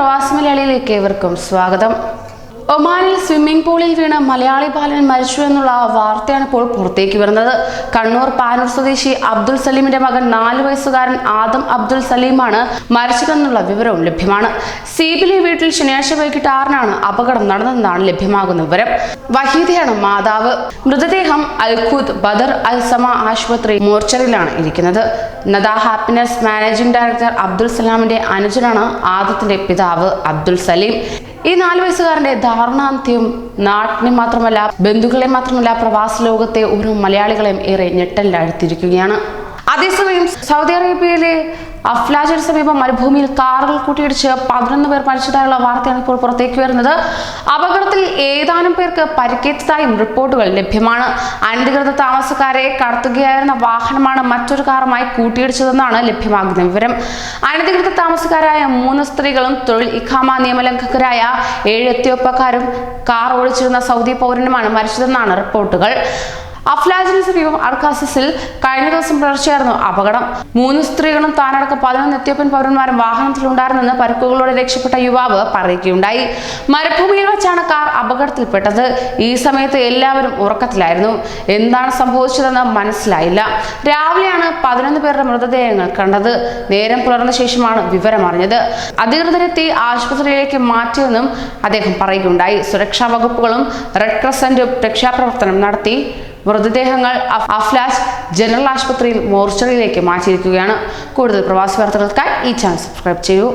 പ്രവാസി മലയാളിയിലേക്ക് ഏവർക്കും സ്വാഗതം. ഒമാനിൽ സ്വിമ്മിംഗ് പൂളിൽ വീണ് മലയാളി ബാലൻ മരിച്ചു എന്നുള്ള വാർത്തയാണ് ഇപ്പോൾ പുറത്തേക്ക് വരുന്നത്. കണ്ണൂർ പാനൂർ സ്വദേശി അബ്ദുൽ സലീമിന്റെ മകൻ നാല് വയസ്സുകാരൻ ആദം അബ്ദുൽ സലീമാണ് മരിച്ചതെന്നുള്ള വിവരവും ലഭ്യമാണ്. സീബിലെ വീട്ടിൽ ശനിയാഴ്ച വൈകിട്ട് ആറിനാണ് അപകടം നടന്നതെന്നാണ് ലഭ്യമാകുന്ന വിവരം. വഹീദയാണ് മാതാവ്. മൃതദേഹം അൽഖുദ് ബദർ അൽ സമ ആശുപത്രി മോർച്ചറിയിലാണ് ഇരിക്കുന്നത്. Nada happiness managing director Abdul സലാമിന്റെ അനുജനാണ് ആദത്തിന്റെ പിതാവ് അബ്ദുൽ സലീം. ഈ നാല് വയസ്സുകാരന്റെ ദാരുണാന്ത്യം നാട്ടിനെ മാത്രമല്ല ബന്ധുക്കളെ മാത്രമല്ല പ്രവാസ ലോകത്തെ ഓരോ മലയാളികളെയും ഏറെ ഞെട്ടലിലാഴ്ത്തിയിരിക്കുകയാണ്. അതേസമയം സൗദി അറേബ്യയിലെ അഫ്ലാജിന് സമീപം മരുഭൂമിയിൽ കാറുകൾ കൂട്ടിയിടിച്ച് പതിനൊന്ന് പേർ മരിച്ചതായുള്ള വാർത്തയാണ് ഇപ്പോൾ പുറത്തേക്ക് വരുന്നത്. അപകടത്തിൽ ഏതാനും പേർക്ക് പരിക്കേറ്റതായും റിപ്പോർട്ടുകൾ ലഭ്യമാണ്. അനധികൃത താമസക്കാരെ കടത്തുകയായിരുന്ന വാഹനമാണ് മറ്റൊരു കാറുമായി കൂട്ടിയിടിച്ചതെന്നാണ് ലഭ്യമാകുന്ന വിവരം. അനധികൃത താമസക്കാരായ മൂന്ന് സ്ത്രീകളും തൊഴിൽ ഇഖാമ നിയമലംഘകരായ ഏഴ് എത്തിയോപ്പക്കാരും കാർ ഓടിച്ചിരുന്ന സൗദി പൗരനുമാണ് മരിച്ചതെന്നാണ് റിപ്പോർട്ടുകൾ. അഫ്ലാജിന് സമീപം അർക്കാസിസിൽ കഴിഞ്ഞ ദിവസം പുലർച്ചെയായിരുന്നു അപകടം. മൂന്ന് സ്ത്രീകളും താനടക്കം പതിനൊന്ന് എത്യോപ്യൻ പൗരന്മാരും വാഹനത്തിലുണ്ടായിരുന്നെന്ന് പരിക്കുകളോടെ രക്ഷപ്പെട്ട യുവാവ് പറയുകയുണ്ടായി. മരുഭൂമിയിൽ വെച്ചാണ് കാർ അപകടത്തിൽപ്പെട്ടത്. ഈ സമയത്ത് എല്ലാവരും ഉറക്കത്തിലായിരുന്നു. എന്താണ് സംഭവിച്ചതെന്ന് മനസ്സിലായില്ല. രാവിലെയാണ് പതിനൊന്ന് പേരുടെ മൃതദേഹങ്ങൾ കണ്ടത്. നേരം പുലർന്ന ശേഷമാണ് വിവരമറിഞ്ഞത് അധികൃതരെത്തി ആശുപത്രിയിലേക്ക് മാറ്റിയെന്നും അദ്ദേഹം പറയുകയുണ്ടായി. സുരക്ഷാ വകുപ്പുകളും റെഡ് ക്രസന്റും രക്ഷാപ്രവർത്തനം നടത്തി. മൃതദേഹങ്ങൾ അഫ്ലാസ് ജനറൽ ആശുപത്രിയിൽ മോർച്ചറിയിലേക്ക് മാറ്റിയിരിക്കുകയാണ്. കൂടുതൽ പ്രവാസി വാർത്തകൾക്കായി ഈ ചാനൽ സബ്സ്ക്രൈബ് ചെയ്യൂ.